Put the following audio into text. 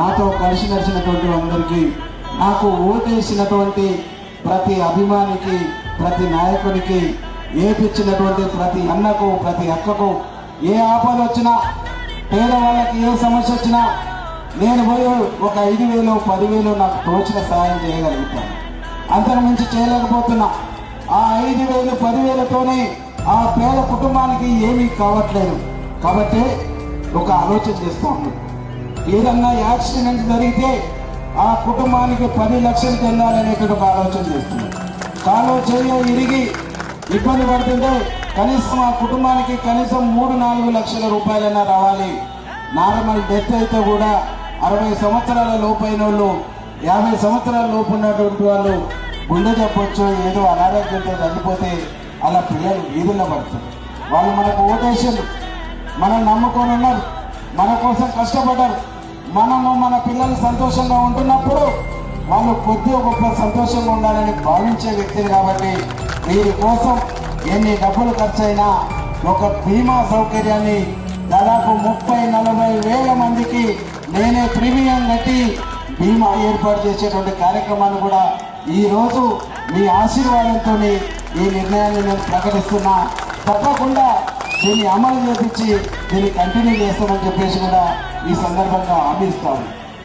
నాతో కలిసి నడిచినటువంటి అందరికీ నాకు ఓటేసినటువంటి ప్రతి అభిమానికి ప్రతి నాయకునికి ఏపిచ్చినటువంటి ప్రతి అన్నకు ప్రతి అక్కకు ఏ ఆపద వచ్చినా పేదవాళ్ళకి ఏ సమస్య వచ్చినా నేను పోయి ఒక ఐదు వేలు పదివేలు నాకు తోచిన సహాయం చేయగలుగుతాను అంతకు మించి చేయలేకపోతున్నా. ఆ ఐదు వేలు పదివేలతోనే ఆ పేద కుటుంబానికి ఏమీ కావట్లేదు. కాబట్టి ఒక ఆలోచన చేస్తాను ఏదన్నా యాక్సిడెంట్ జరిగితే ఆ కుటుంబానికి పది లక్షలు చెందాలనేటువంటి ఒక ఆలోచన చేస్తుంది కాలో చేయ ఇరిగి ఇబ్బంది పడుతుంటే కనీసం ఆ కుటుంబానికి కనీసం మూడు నాలుగు లక్షల రూపాయలైనా రావాలి. నార్మల్ డెత్ అయితే కూడా అరవై సంవత్సరాల లోపైన వాళ్ళు యాభై సంవత్సరాల లోపు ఉన్నటువంటి వాళ్ళు గుండె చెప్పొచ్చు ఏదో అనారోగ్యంతో చనిపోతే అలా పిల్లలు వీధుల్లో పడుతుంది వాళ్ళు మనకు ఓటేషన్ మనం నమ్ముకొని ఉన్నారు. మన కోసం కష్టపడ్డారు. మనము మన పిల్లలు సంతోషంగా ఉంటున్నప్పుడు వాళ్ళు కొద్ది గొప్ప సంతోషంగా ఉండాలని భావించే వ్యక్తిని కాబట్టి వీరి కోసం ఎన్ని డబ్బులు ఖర్చయినా ఒక బీమా సౌకర్యాన్ని దాదాపు ముప్పై నలభై వేల మందికి నేనే ప్రీమియం కట్టి బీమా ఏర్పాటు చేసేటువంటి కార్యక్రమాన్ని కూడా ఈరోజు మీ ఆశీర్వాదంతో ఈ నిర్ణయాన్ని నేను ప్రకటిస్తున్నా. తప్పకుండా దీన్ని అమలు చేపించి దీన్ని కంటిన్యూ చేస్తామని చెప్పేసి కూడా ఈ సందర్భంగా హామీ ఇస్తాను